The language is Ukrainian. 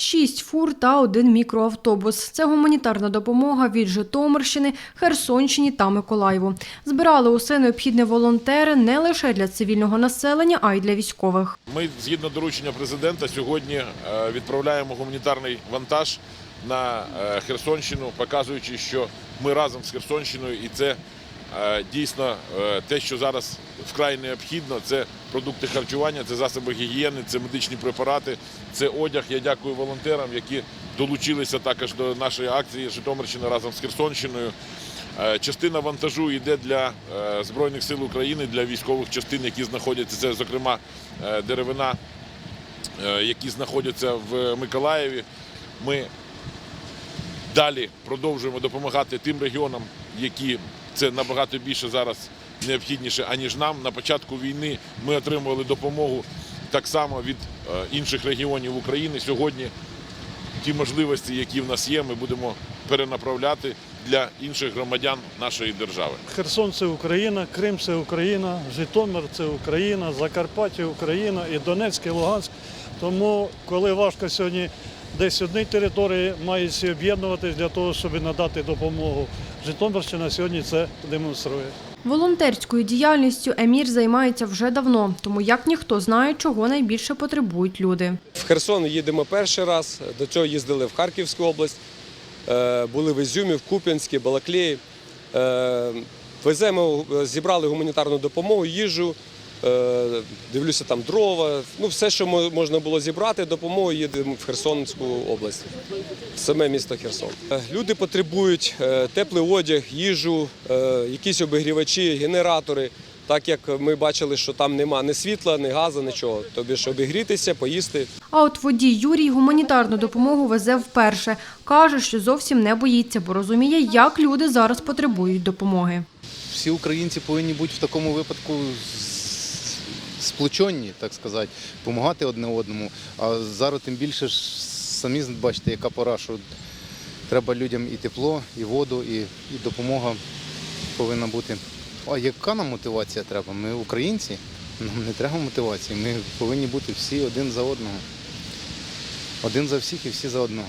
Шість фур та один мікроавтобус. Це гуманітарна допомога від Житомирщини, Херсонщині та Миколаєву. Збирали усе необхідне волонтери не лише для цивільного населення, а й для військових. Ми згідно доручення президента сьогодні е, відправляємо гуманітарний вантаж на е, Херсонщину, показуючи, що ми разом з Херсонщиною, і це дійсно е, те, що зараз вкрай необхідно. Це продукти харчування, це засоби гігієни, це медичні препарати, це одяг. Я дякую волонтерам, які долучилися також до нашої акції Житомирщина разом з Херсонщиною. Е, Частина вантажу йде для е, Збройних сил України, для військових частин, які знаходяться. Це, зокрема, деревина, які знаходяться в Миколаєві. Ми далі продовжуємо допомагати тим регіонам, які це набагато більше зараз необхідніше, аніж нам. На початку війни ми отримували допомогу так само від е, інших регіонів України. Сьогодні ті можливості, які в нас є, ми будемо перенаправляти для інших громадян нашої держави. Херсон це Україна, Крим це Україна, Житомир це Україна, Закарпаття Україна і Донецьк, і Луганськ. Тому, коли важко сьогодні десь одній території мають всі об'єднуватись для того, щоб надати допомогу. Житомирщина сьогодні це демонструє. Волонтерською діяльністю Емір займається вже давно, тому як ніхто знає, чого найбільше потребують люди. В Херсон їдемо перший раз. До цього їздили в Харківську область, е, були в Ізюмі, в Куп'янській, Балаклеї. Е, Веземо, зібрали гуманітарну допомогу, їжу. Е, Дивлюся, там дрова. Ну, все, що можна було зібрати, допомогу їдемо в Херсонську область, в саме місто Херсон. Е, Люди потребують е, теплий одяг, їжу, якісь обігрівачі, генератори. Так як ми бачили, що там нема ні світла, ні газу, нічого. Тобі ж обігрітися, поїсти. А от водій Юрій гуманітарну допомогу везе вперше. Каже, що зовсім не боїться, бо розуміє, як люди зараз потребують допомоги. всі українці повинні бути в такому випадку сплочені, так сказати, допомагати одне одному. А зараз тим більше ж самі бачите, яка пора, що треба людям і тепло, і воду, і, і допомога повинна бути. А яка нам мотивація треба? Ми українці, нам не треба мотивації. Ми повинні бути всі один за одного. Один за всіх і всі за одного.